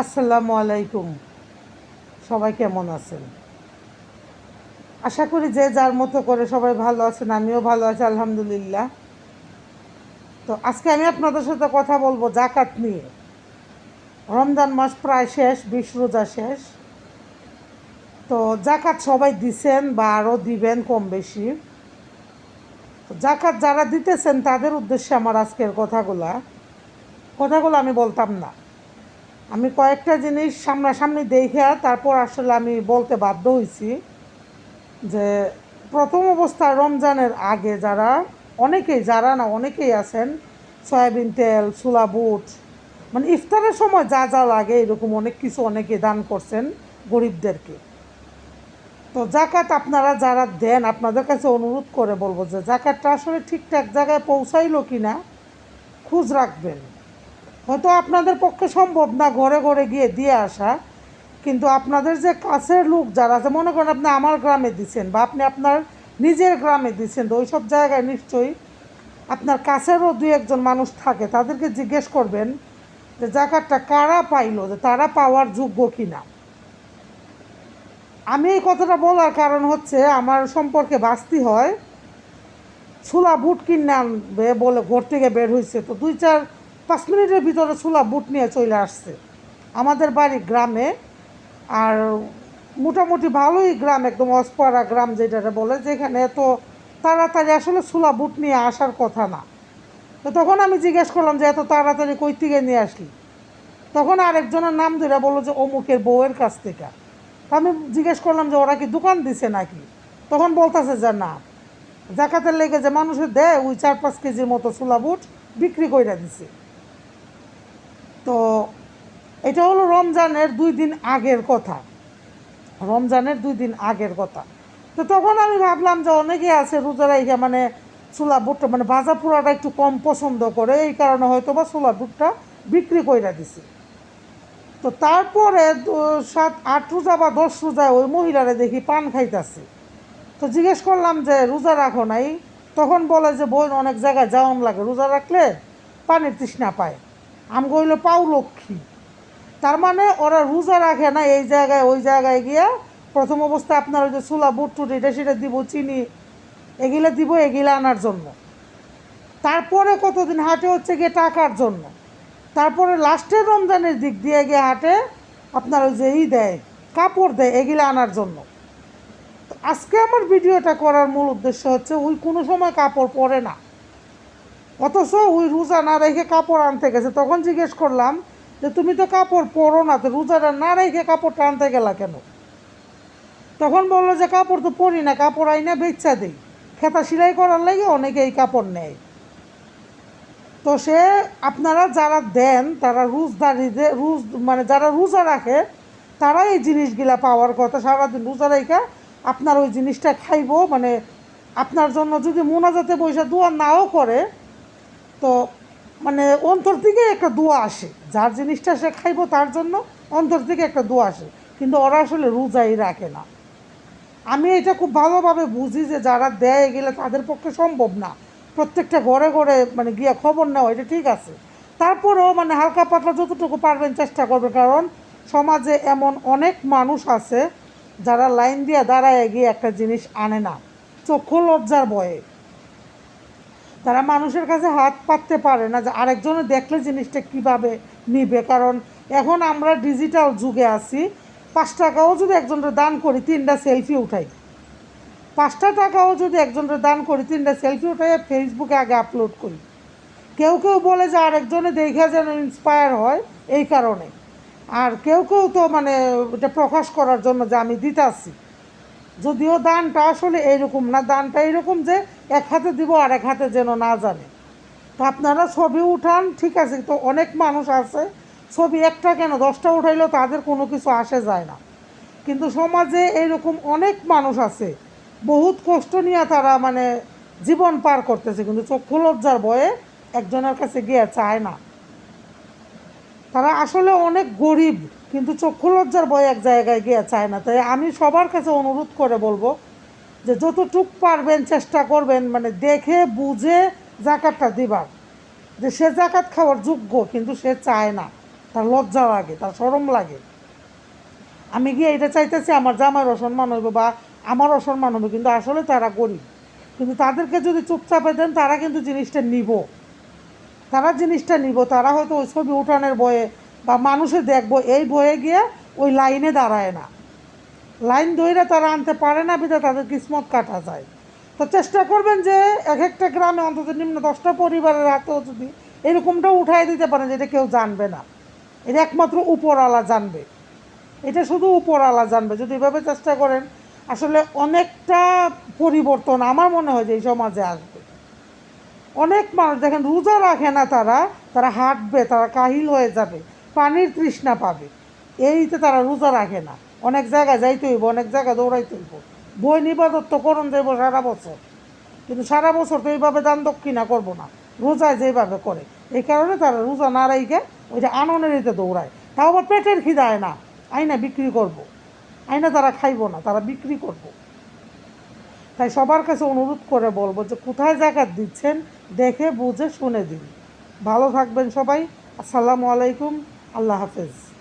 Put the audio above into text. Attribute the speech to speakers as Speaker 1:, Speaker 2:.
Speaker 1: আসসালামু আলাইকুম। সবাই কেমন আছেন? আশা করি যে যার মতো করে সবাই ভালো আছেন, আমিও ভালো আছি, আলহামদুলিল্লাহ। তো আজকে আমি আপনাদের সাথে কথা বলব জাকাত নিয়ে। রমজান মাস প্রায় শেষ, বিশ রোজা শেষ। তো জাকাত সবাই দিছেন বা আরও দিবেন কম বেশি। তো জাকাত যারা দিতেছেন, তাদের উদ্দেশ্যে আমার আজকের কথাগুলা। কথাগুলো আমি বলতাম না। আমি কয়েকটা জিনিস সামনাসামনি দেখে তারপর আসলে আমি বলতে বাধ্য হয়েছি যে প্রথম অবস্থায় রমজানের আগে যারা, অনেকেই যারা না, অনেকেই আছেন, সয়াবিন তেল, ছোলা, বুট মানে ইফতারের সময় যা যা লাগে এরকম অনেক কিছু অনেকে দান করছেন গরিবদেরকে। তো জাকাত আপনারা যারা দেন, আপনাদের কাছে অনুরোধ করে বলব যে জাকাতটা আসলে ঠিকঠাক জায়গায় পৌঁছাইলো কি না খোঁজ রাখবেন। হয়তো আপনাদের পক্ষে সম্ভব না ঘরে ঘরে গিয়ে দিয়ে আসা, কিন্তু আপনাদের যে কাছের লোক যারা আছে, মনে করেন আপনি আমার গ্রামে দিচ্ছেন বা আপনি আপনার নিজের গ্রামে দিচ্ছেন তো ওইসব জায়গায় নিশ্চয়ই আপনার কাছেরও দুই একজন মানুষ থাকে, তাদেরকে জিজ্ঞেস করবেন যে, জাকাতটা কারা পাইলো? যে তারা পাওয়ার যোগ্য কি না আমি এই কথাটা বলার কারণ হচ্ছে, আমার সম্পর্কে বাস্তি হয়, ছোলা বুট কিনে আনবে বলে ঘর থেকে বের হয়েছে তো দুই চার পাঁচ মিনিটের ভিতরে ছোলা বুট নিয়ে চলে আসছে। আমাদের বাড়ি গ্রামে, আর মোটামুটি ভালোই গ্রাম, একদম অসপাড়া গ্রাম যেটা বলে, যেখানে তো তাড়াতাড়ি আসলে ছোলা বুট নিয়ে আসার কথা না। তো তখন আমি জিজ্ঞেস করলাম যে, এত তাড়াতাড়ি কই থেকে নিয়ে আসলি? তখন আরেকজনের নাম ধরে বলল যে, অমুকের বউয়ের কাছ থেকে। আমি জিজ্ঞেস করলাম যে, ওরা কি দোকান দিছে নাকি? তখন বলতেছে যে, না। জাকাতের লেগে যে মানুষের দেয়, ওই চার পাঁচ কেজির মতো ছোলা বুট বিক্রি করে দিছে। এটা হলো রমজানের দুই দিন আগের কথা। রমজানের দুই দিন আগের কথা। তো তখন আমি ভাবলাম যে অনেকে আছে রোজা রাইখা মানে ছোলা বুটটা মানে ভাজা পোড়াটা একটু কম পছন্দ করে, এই কারণে হয়তো বা ছোলা বুটটা বিক্রি করে দিছে। তো তারপরে সাত, আট রোজা বা দশ রোজায় ওই মহিলারা দেখি পান খাইতেছে। তো জিজ্ঞেস করলাম যে, রোজা রাখো নাই? তখন বলে যে, বোন, অনেক জায়গায় যাওয়ান লাগে। রোজা রাখলে পানির তৃষ্ণা পায়। আম গইল পাও লক্ষ্মী তার মানে ওরা রোজা রাখে না এই জায়গায়, ওই জায়গায় গিয়া প্রথম অবস্থায় আপনার ওই যে ছোলা বুট টুট এটা সেটা দিব, চিনি, এগুলো দিব, এগুলো আনার জন্য। তারপরে কতদিন হাটে হচ্ছে গিয়ে টাকার জন্য। তারপরে লাস্টের রমজানের দিক দিয়ে গিয়ে হাটে আপনার ওই যে ই দেয়, কাপড় দেয়, এগুলো আনার জন্য। আজকে আমার ভিডিওটা করার মূল উদ্দেশ্য হচ্ছে ওই কোনো সময় কাপড় পরে না। অথচ ওই রোজা না রেখে কাপড় আনতে গেছে, তখন জিজ্ঞেস করলাম যে তুমি তো কাপড় পরো না, তো রোজাটা না রেখে কাপড়টা আনতে গেলা কেন? তখন বলল যে কাপড় তো পরি না, কাপড় আইনা বেচা দিই। খেতা সেলাই করার লাগে অনেকে এই কাপড় নেয়। তো সে, আপনারা যারা দেন, তারা রোজদারিদের রোজ মানে যারা রোজা রাখে তারা এই জিনিসগুলা পাওয়ার কথা। সারাদিন রোজা রেখা আপনার ওই জিনিসটা খাইবো মানে আপনার জন্য যদি মোনাজাতে পয়সা দোয়া নাও করে, তো মানে অন্তর থেকে একটা দোয়া আসে। যার জিনিসটা সে খাইবো তার জন্য অন্তর থেকে একটা দোয়া আসে। কিন্তু ওরা আসলে রোজাই রাখে না। আমি এটা খুব ভালোভাবে বুঝি যে যারা দেয় গেলে তাদের পক্ষে সম্ভব না। প্রত্যেকটা ঘরে ঘরে মানে গিয়ে খবর নেওয়া, এটা ঠিক আছে। তারপরেও মানে হালকা পাতলা যতটুকু পারবেন চেষ্টা করবে কারণ সমাজে এমন অনেক মানুষ আছে যারা লাইন দিয়ে দাঁড়ায় গিয়ে একটা জিনিস আনে না। চক্ষু লজ্জার ভয়ে। তারা মানুষের কাছে হাত পাততে পারে না যে আরেকজনে দেখলে জিনিসটা কীভাবে নিবে। কারণ এখন আমরা ডিজিটাল যুগে আছি, পাঁচ টাকাও যদি একজনের দান করি, তিনটা সেলফি উঠাই। পাঁচটা টাকাও যদি একজনের দান করি, তিনটা সেলফি উঠাই ফেসবুকে আগে আপলোড করি। কেউ কেউ বলে যে আরেকজনে দেখে যেন ইন্সপায়ার হয় এই কারণে। আর কেউ কেউ তো মানে এটা প্রকাশ করার জন্য যে আমি দিতাছি। যদিও দানটা আসলে এইরকম না, দানটা এরকম যে এক হাতে দিব আর এক হাতে যেন না জানে। তো আপনারা ছবি উঠান, ঠিক আছে, তো অনেক মানুষ আছে, ছবি একটা কেন, দশটা উঠাইলেও তাদের কোনো কিছু আসে যায় না। কিন্তু সমাজে এইরকম অনেক মানুষ আছে, বহুত কষ্ট নিয়ে তারা মানে জীবন পার করতেছে, কিন্তু চক্ষু লজ্জার ভয়ে একজনের কাছে গিয়ে চায় না। তারা আসলে অনেক গরিব। কিন্তু চক্ষু লজ্জার ভয়ে এক জায়গায় গিয়ে চায় না। তাই আমি সবার কাছে অনুরোধ করে বলব যে যতটুক পারবেন চেষ্টা করবেন মানে দেখে, বুঝে জাকাতটা দিবার। যে সে জাকাত খাওয়ার যোগ্য, কিন্তু সে চায় না। তার লজ্জা লাগে, তার সরম লাগে। আমি গিয়ে এটা চাইতেছি, আমার জামার অসম্মান হইব বা আমার অসম্মান হবে কিন্তু আসলে তারা গরিব। কিন্তু তাদেরকে যদি চুপচাপে দেন, তারা কিন্তু জিনিসটা নিব। তারা জিনিসটা নিব, তারা হয়তো ওই ছবি উঠানের বয়ে বা মানুষে দেখব, এই বয়ে গিয়ে ওই লাইনে দাঁড়ায় না। লাইন ধরে তারা আনতে পারে না বিধা তাদের কিসমত কাটা যায়। তো চেষ্টা করবেন যে এক একটা গ্রামে অন্তত নিম্ন দশটা পরিবারের হাতেও যদি এরকমটা উঠাই দিতে পারেন যেটা কেউ জানবে না। এটা একমাত্র উপরওয়ালা জানবে। এটা শুধু উপরওয়ালা জানবে। যদি এভাবে চেষ্টা করেন, আসলে অনেকটা পরিবর্তন আমার মনে হয় যে এই সমাজে আসবে। অনেক মানুষ, দেখেন রোজা রাখে না তারা তারা হাঁটবে, তারা কাহিল হয়ে যাবে। পানির তৃষ্ণা পাবে। এইতে তারা রোজা রাখে না। অনেক জায়গায় যাইতে হইব, অনেক জায়গায় দৌড়াইতে হইব। বই নিবাদত তো করুন যাইব সারা বছর। কিন্তু সারা বছর তো এইভাবে দান দক্ষিণা করব না। রোজায় যেভাবে করে। এই কারণে তারা রোজা না রাইকে ওইটা আননের এতে দৌড়ায়। তাও আবার পেটের খিদায় না। আইনা বিক্রি করব। আইনা তারা খাইবো না, তারা বিক্রি করব। তাই সবার কাছে অনুরোধ করে বলব যে কোথায় জাকাত দিচ্ছেন, দেখে, বুঝে, শুনে দিন। ভালো থাকবেন সবাই। আসসালামু আলাইকুম। আল্লাহ হাফেজ।